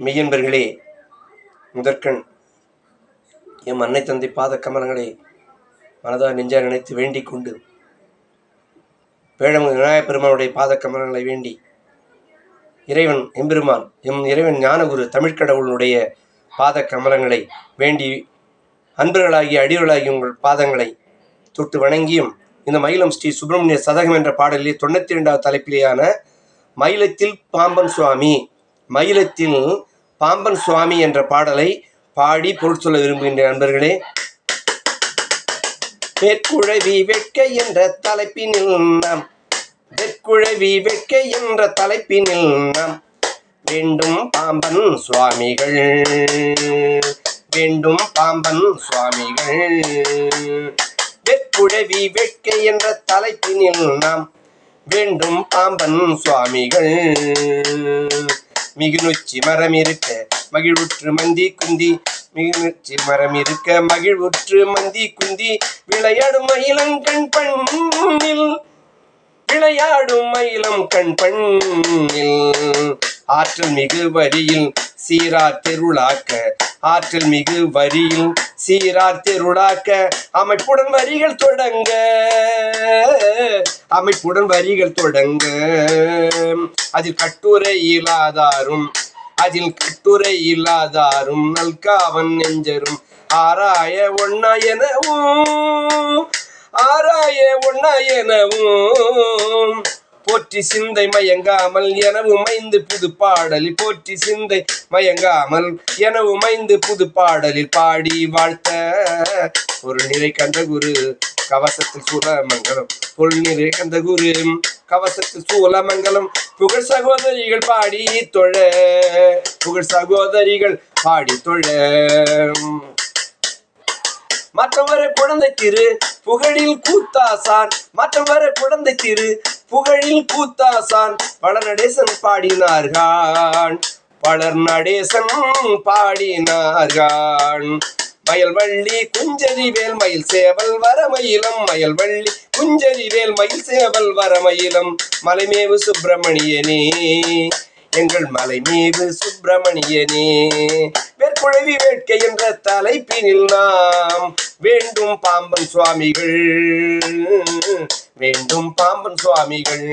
மெய்யன்பர்களே முதற்கண் எம் அன்னை தந்தை பாத கமலங்களை மனதா நெஞ்சா நினைத்து வேண்டிக் கொண்டு வேழம் விநாயகப் பெருமானுடைய பாத கமலங்களை வேண்டி இறைவன் எம்பெருமான் எம் இறைவன் ஞானகுரு தமிழ்கடவுளுடைய பாத கமலங்களை வேண்டி அன்பர்களாகிய அடியர்களாகிய உங்கள் பாதங்களை தொட்டு வணங்கியும் இந்த மயிலம் ஸ்ரீ சுப்பிரமணிய சதகம் என்ற பாடலிலே தொண்ணூற்றி ரெண்டாவது தலைப்பிலேயான மயிலத்தில் பாம்பன் சுவாமி மயிலத்தில் பாம்பன் சுவாமி என்ற பாடலை பாடி பொருள் சொல்ல விரும்புகின்ற நண்பர்களே வெற்குழவி வெட்கை என்ற தலைப்பினில் நாம் வெற்குழவி வெட்கை என்ற தலைப்பினில் நாம் வேண்டும் பாம்பன் சுவாமிகள் வேண்டும் பாம்பன் சுவாமிகள் வெற்குழவி வெட்கை என்ற தலைப்பினில் நாம் வேண்டும் பாம்பன் சுவாமிகள் மிகுநொச்சி மரம் இருக்க மகிழ்வுற்று மந்தி குந்தி. மிகுநொச்சி மரம் இருக்க மகிழ்வுற்று மந்தி குந்தி. விளையாடும் மயிலங்கண் பண்ணில். விளையாடும் மயிலம் கண் பண்ணில். ஆற்றல் மிகு வரியில் சீரார் தெருளாக்க ஆற்றல் மிகு வரியில் சீரார் தெருளாக்க அமைப்புடன் வரிகள் தொடங்க. அமைப்புடன் வரிகள் தொடங்க. அதில் கட்டுரை இல்லாதாரும் அதில் கட்டுரை இல்லாதாரும் நல்காவன் நெஞ்சரும் ஆராய ஒன்னா எனவும் ஆராய ஒன்னா எனவும். போற்றி சிந்தை மயங்காமல் எனவும் மைந்து புது பாடலில் போற்றி சிந்தை மயங்காமல் எனவும் மைந்து புது பாடலில் பாடி வாழ்த்த. ஒரு நிறை கண்ட குரு கவசத்தில் சூழமங்கலம் பொருள் நிறை கண்ட குரு கவசத்தில் சூழமங்கலம் புகழ் சகோதரிகள் பாடி தொழ. புகழ் சகோதரிகள் பாடி தொழ. மற்றவரை குழந்தை திரு புகழில் கூத்தாசான் மற்றவரை குழந்தை திரு புகழில் கூத்தாசான் பல நடேசன் பாடினார்கான். பலர் நடேசன் பாடினார்கான். மயல்வள்ளி குஞ்சரி வேல் மயில் சேவல் வரமயிலம். மயல்வள்ளி குஞ்சரி வேல் மயில் சேவல் வரமயிலம். மலைமேவு சுப்பிரமணியனே எங்கள் மலைமேவு சுப்பிரமணியனே. வேற்குழவி வேட்கை என்ற தலைப்பினில் நாம் வேண்டும் பாம்பன் சுவாமிகள். வேண்டும் பாம்பன் சுவாமிகள்.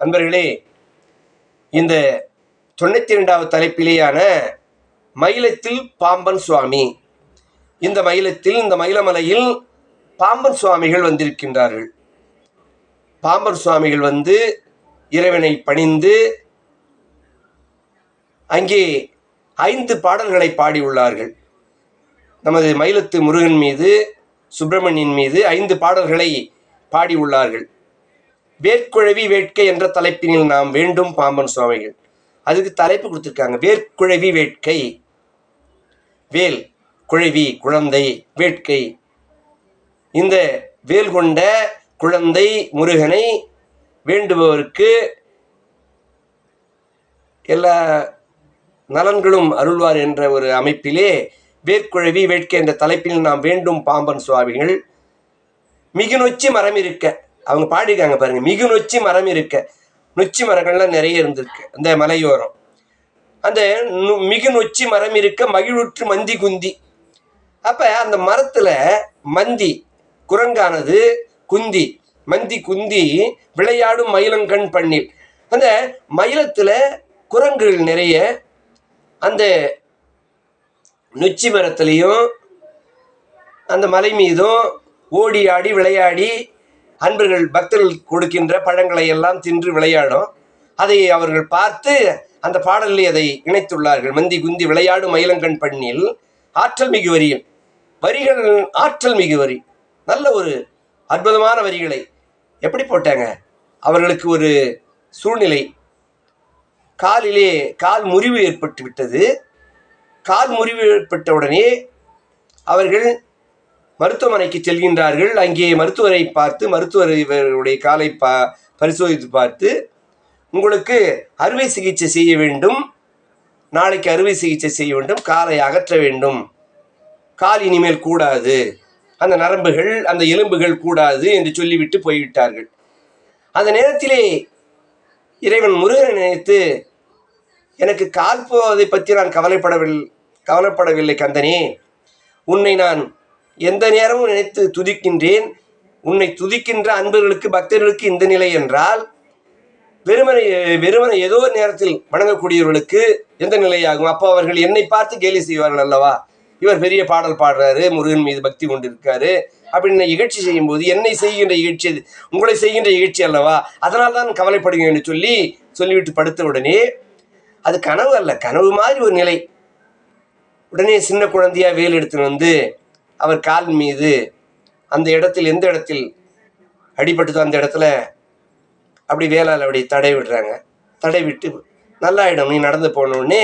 அன்பர்களே இந்த தொண்ணூத்தி இரண்டாவது தலைப்பிலேயான மயிலத்தில் பாம்பன் சுவாமி. இந்த மயிலத்தில் இந்த மயிலமலையில் பாம்பன் சுவாமிகள் வந்திருக்கின்றார்கள். பாம்பன் சுவாமிகள் வந்து இறைவனை பணிந்து அங்கே ஐந்து பாடல்களை பாடியுள்ளார்கள். நமது மயிலத்து முருகன் மீது சுப்பிரமணியன் மீது ஐந்து பாடல்களை பாடியுள்ளார்கள். வேர்க்குழவி வேட்கை என்ற தலைப்பினில் நாம் வேண்டும் பாம்பன் சுவாமிகள். அதுக்கு தலைப்பு கொடுத்துருக்காங்க. வேர்க்குழவி வேட்கை வேல் குழவி குழந்தை வேட்கை. இந்த வேல் கொண்ட குழந்தை முருகனை வேண்டுபவருக்கு எல்லா நலன்களும் அருள்வார் என்ற ஒரு அமைப்பிலே வேர்க்குழவி வேட்கை என்ற தலைப்பில் நாம் வேண்டும் பாம்பன் சுவாமிகள். மிகு நொச்சி மரம் இருக்க. அவங்க பாடியிருக்காங்க பாருங்க. மிகு நொச்சி மரம் இருக்க. நொச்சி மரங்கள்லாம் நிறைய இருந்திருக்கு. அந்த மலையோரம். அந்த மிகு நொச்சி மரம் இருக்க மகிழ்வுற்று மந்தி குந்தி. அப்போ அந்த மரத்தில் மந்தி குரங்கானது குந்தி மந்தி குந்தி விளையாடும் மயிலங்கண் பண்ணில். அந்த மயிலத்தில் குரங்குகள் நிறைய. அந்த நொச்சி மரத்துலேயும் அந்த மலை மீதும் ஓடி ஆடி விளையாடி அன்பர்கள் பக்தர்கள் கொடுக்கின்ற பழங்களை எல்லாம் தின்று விளையாடும். அதை அவர்கள் பார்த்து அந்த பாடலில் அதை இணைத்துள்ளார்கள். மந்தி குந்தி விளையாடும் மயிலங்கண் பண்ணில் ஆற்றல் மிகு வரியில். வரிகள் ஆற்றல் மிகு வரி. நல்ல ஒரு அற்புதமான வரிகளை. எப்படி போட்டாங்க? அவர்களுக்கு ஒரு சூழ்நிலை. காலிலே கால் முறிவு ஏற்பட்டு விட்டது. கால் முறிவு ஏற்பட்ட உடனே அவர்கள் மருத்துவமனைக்கு செல்கின்றார்கள். அங்கே மருத்துவரை பார்த்து மருத்துவர் இவருடைய காலை பா பரிசோதித்து பார்த்து உங்களுக்கு அறுவை சிகிச்சை செய்ய வேண்டும். நாளைக்கு அறுவை சிகிச்சை செய்ய வேண்டும். காலை அகற்ற வேண்டும். கால் இனிமேல் கூடாது. அந்த நரம்புகள் அந்த எலும்புகள் கூடாது என்று சொல்லிவிட்டு போய்விட்டார்கள். அந்த நேரத்திலே இறைவன் முருகனை நினைத்து எனக்கு கால் போவதை பற்றி நான் கவலைப்படவில்லை. கவலைப்படவில்லை கந்தனே. உன்னை நான் எந்த நேரமும் நினைத்து துதிக்கின்றேன். உன்னை துதிக்கின்ற அன்பர்களுக்கு பக்தர்களுக்கு இந்த நிலை என்றால் வெறுமனை வெறுமனை ஏதோ ஒரு நேரத்தில் வணங்கக்கூடியவர்களுக்கு எந்த நிலையாகும்? அப்போ அவர்கள் என்னை பார்த்து கேலி செய்வார்கள் அல்லவா? இவர் பெரிய பாடல் பாடுறாரு முருகன் மீது பக்தி கொண்டிருக்காரு. அப்படின்னு இகழ்ச்சி செய்யும்போது என்னை செய்கின்ற இகழ்ச்சி அது உங்களை செய்கின்ற இகழ்ச்சி அல்லவா? அதனால் தான் கவலைப்படுங்க என்று சொல்லி சொல்லிவிட்டு படுத்த உடனே அது கனவு அல்ல கனவு மாதிரி ஒரு நிலை. உடனே சின்ன குழந்தையா வேல் எடுத்துன்னு வந்து அவர் கால் மீது அந்த இடத்தில் எந்த இடத்தில் அடிபட்டுதோ அந்த இடத்துல அப்படி வேளால் அப்படி தடை விடுறாங்க. தடை விட்டு நல்லாயிடும் நீ நடந்து போனோடனே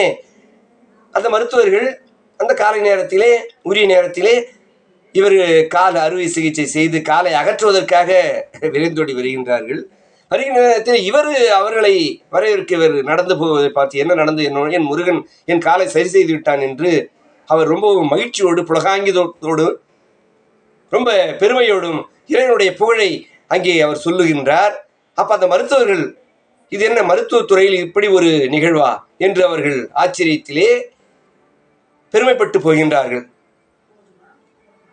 அந்த மருத்துவர்கள் அந்த காலை நேரத்திலே உரிய நேரத்திலே இவர் கால் அறுவை சிகிச்சை செய்து காலை அகற்றுவதற்காக விரைந்தோடி வருகின்றார்கள். வருகின்ற நேரத்தில் இவர் அவர்களை வரவேற்க இவர் நடந்து போவதை பார்த்து என்ன நடந்து என்னோட என் முருகன் என் காலை சரி செய்து விட்டான் என்று அவர் ரொம்பவும் மகிழ்ச்சியோடு புலகாங்கிதத்தோடு ரொம்ப பெருமையோடும் இறைவனுடைய புகழை அங்கே அவர் சொல்லுகின்றார். அப்போ அந்த மருத்துவர்கள் இது என்ன மருத்துவத் துறையில் இப்படி ஒரு நிகழ்வா? என்று அவர்கள் ஆச்சரியத்திலே பெருமைப்பட்டு போகின்றார்கள்.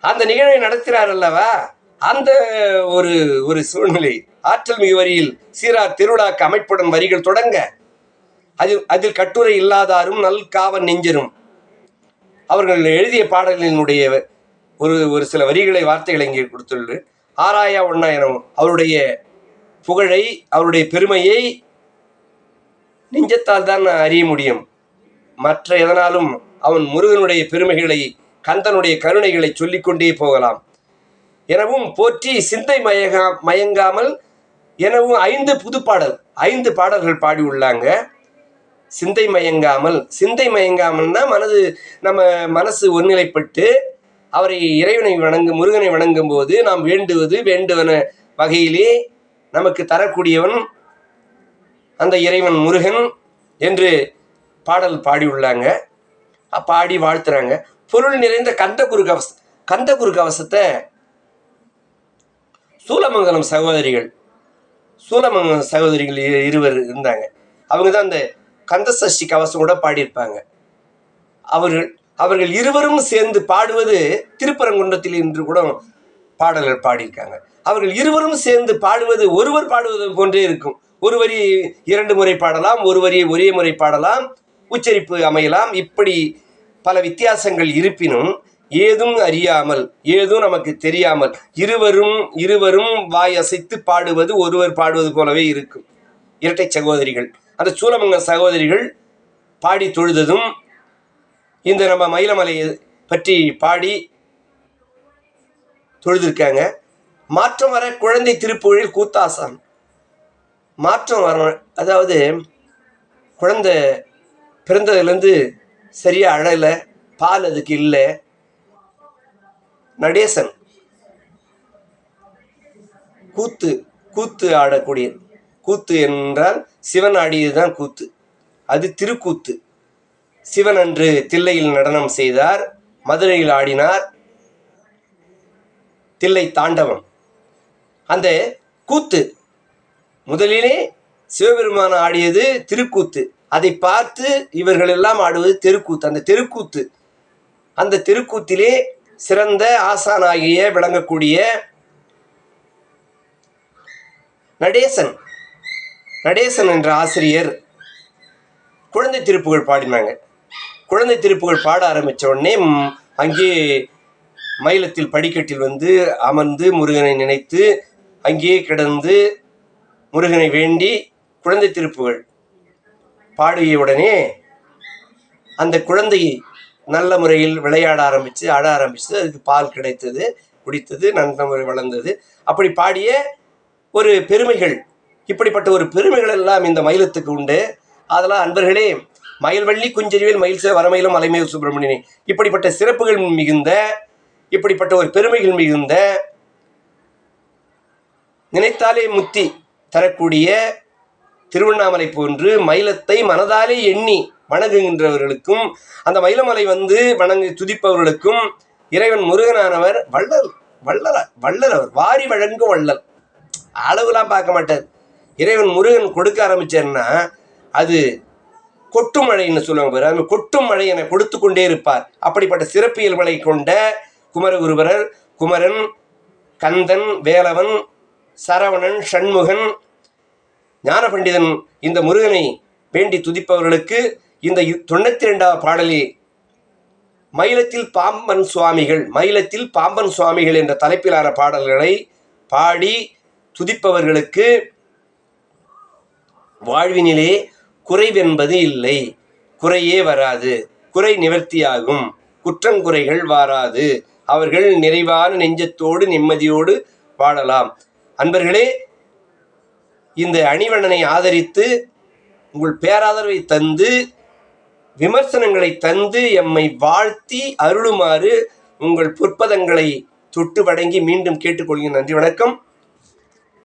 அந்த நிகழ்வை நடத்தினார் அல்லவா? அந்த ஒரு ஒரு சூழ்நிலை. ஆற்றல் மிகு வரியில் சீரார் திருவிழாக்கு அமைப்புடன் வரிகள் தொடங்க அதில் அதில் கட்டுரை இல்லாதாரும் நல் காவன் நெஞ்சரும் அவர்கள் எழுதிய பாடல்களினுடைய ஒரு ஒரு சில வரிகளை வார்த்தைகளை இங்கே கொடுத்துள்ளது. ஆராயா ஒன்னா எனவும் அவருடைய புகழை அவருடைய பெருமையை நெஞ்சத்தால் தான் அறிய முடியும். மற்ற எதனாலும் அவன் முருகனுடைய பெருமைகளை கந்தனுடைய கருணைகளை சொல்லிக்கொண்டே போகலாம். எனவும் போற்றி சிந்தை மயங்கா மயங்காமல் எனவும் ஐந்து புதுப்பாடல் ஐந்து பாடல்கள் பாடி உள்ளாங்க சிந்தை மயங்காமல் சிந்தை மயங்காமல்னா மனது நம்ம மனசு ஒருநிலைப்பட்டு அவரை இறைவனை வணங்கும் முருகனை வணங்கும் போது நாம் வேண்டுவது வேண்டுவன வகையிலே நமக்கு தரக்கூடியவன் அந்த இறைவன் முருகன் என்று பாடல் பாடியுள்ளாங்க. பாடி வாழ்த்துறாங்க. பொருள் நிறைந்த கந்த குரு கவச கந்த குரு கவசத்தை சூலமங்கலம் சகோதரிகள் சூலமங்கலம் சகோதரிகள் இரு- இருவர் இருந்தாங்க. அவங்க தான் அந்த கந்தசஷ்டி கவசம் கூட பாடியிருப்பாங்க. அவர்கள் அவர்கள் இருவரும் சேர்ந்து பாடுவது திருப்பரங்குன்றத்தில் என்று கூட பாடல்கள் பாடியிருக்காங்க. அவர்கள் இருவரும் சேர்ந்து பாடுவது ஒருவர் பாடுவது போன்றே இருக்கும். ஒரு வரி இரண்டு முறை பாடலாம் ஒரு வரியை ஒரே முறை பாடலாம் உச்சரிப்பு அமையலாம். இப்படி பல வித்தியாசங்கள் இருப்பினும் ஏதும் அறியாமல் ஏதும் நமக்கு தெரியாமல் இருவரும் இருவரும் வாய் அசைத்து பாடுவது ஒருவர் பாடுவது போலவே இருக்கும். இரட்டை சகோதரிகள் அந்த சூலமங்க சகோதரிகள் பாடி தொழுததும் இந்த நம்ம மயிலமலையை பற்றி பாடி தொழுதிருக்காங்க. மாற்றம் வர குழந்தை திருப்புகழில் கூத்தாசான் மாற்றம் வர அதாவது குழந்தை பிறந்ததுலேருந்து சரியாக அழலை பால் அதுக்கு இல்லை. நடேசன். கூத்து கூத்து ஆடக்கூடியது. கூத்து என்றால் சிவன் ஆடியதுதான் கூத்து. அது திருக்கூத்து. சிவன் அன்று தில்லையில் நடனம் செய்தார் மதுரையில் ஆடினார் தில்லை தாண்டவம். அந்த கூத்து முதலிலே சிவபெருமான் ஆடியது திருக்கூத்து. அதை பார்த்து இவர்கள் எல்லாம் ஆடுவது தெருக்கூத்து. அந்த தெருக்கூத்து அந்த தெருக்கூத்திலே சிறந்த ஆசானாகிய விளங்கக்கூடிய நடேசன் நடேசன் என்ற ஆசிரியர் குழந்தை திருப்புகள் பாடினாங்க. குழந்தை திருப்புகள் பாட ஆரம்பித்த உடனே அங்கே மயிலத்தில் படிக்கட்டில் வந்து அமர்ந்து முருகனை நினைத்து அங்கேயே கிடந்து முருகனை வேண்டி குழந்தை திருப்புகள் பாடிய உடனே அந்த குழந்தையை நல்ல முறையில் விளையாட ஆரம்பித்து ஆட ஆரம்பித்து அதுக்கு பால் கிடைத்தது குடித்தது நல்ல முறை வளர்ந்தது. அப்படி பாடிய ஒரு பெருமைகள் இப்படிப்பட்ட ஒரு பெருமைகள் எல்லாம் இந்த மயிலத்துக்கு உண்டு. அதெல்லாம் அன்பர்களே மயில்வள்ளி குஞ்சறிவில் மயில் சேர வரமயிலும் அலைமேல் சுப்பிரமணியனே இப்படிப்பட்ட சிறப்புகள் மிகுந்த இப்படிப்பட்ட ஒரு பெருமைகள் மிகுந்த நினைத்தாலே முத்தி தரக்கூடிய திருவண்ணாமலை போன்று மயிலத்தை மனதாலே எண்ணி வணங்குகின்றவர்களுக்கும் அந்த மயிலமலை வந்து வணங்கி துதிப்பவர்களுக்கும் இறைவன் முருகனானவர் வள்ளல் வள்ளல வள்ளல் அவர் வாரி வழங்கும் வள்ளல். அளவுலாம் பார்க்க மாட்டார். இறைவன் முருகன் கொடுக்க ஆரம்பிச்சார்னா அது கொட்டு மழைன்னு சொல்லுவாங்க பாரு. அந்த கொட்டும் மழை என கொடுத்து கொண்டே இருப்பார். அப்படிப்பட்ட சிறப்பியல்களை கொண்ட குமரகுருபரர் குமரன் கந்தன் வேலவன் சரவணன் சண்முகன் ஞானபண்டிதன் இந்த முருகனை வேண்டி துதிப்பவர்களுக்கு இந்த தொண்ணூத்தி ரெண்டாவது பாடலில் மயிலத்தில் பாம்பன் சுவாமிகள் மயிலத்தில் பாம்பன் சுவாமிகள் என்ற தலைப்பிலான பாடல்களை பாடி துதிப்பவர்களுக்கு வாழ்வினிலே குறைவென்பது இல்லை. குறையே வராது. குறை நிவர்த்தியாகும். குற்றங்குறைகள் வாராது. அவர்கள் நிறைவான நெஞ்சத்தோடு நிம்மதியோடு வாழலாம். அன்பர்களே இந்த அணிவண்ணனை ஆதரித்து உங்கள் பேராதரவை தந்து விமர்சனங்களை தந்து எம்மை வாழ்த்தி அருளுமாறு உங்கள் புற்பதங்களை தொட்டு வணங்கி மீண்டும் கேட்டுக்கொள்கிறேன். நன்றி வணக்கம்.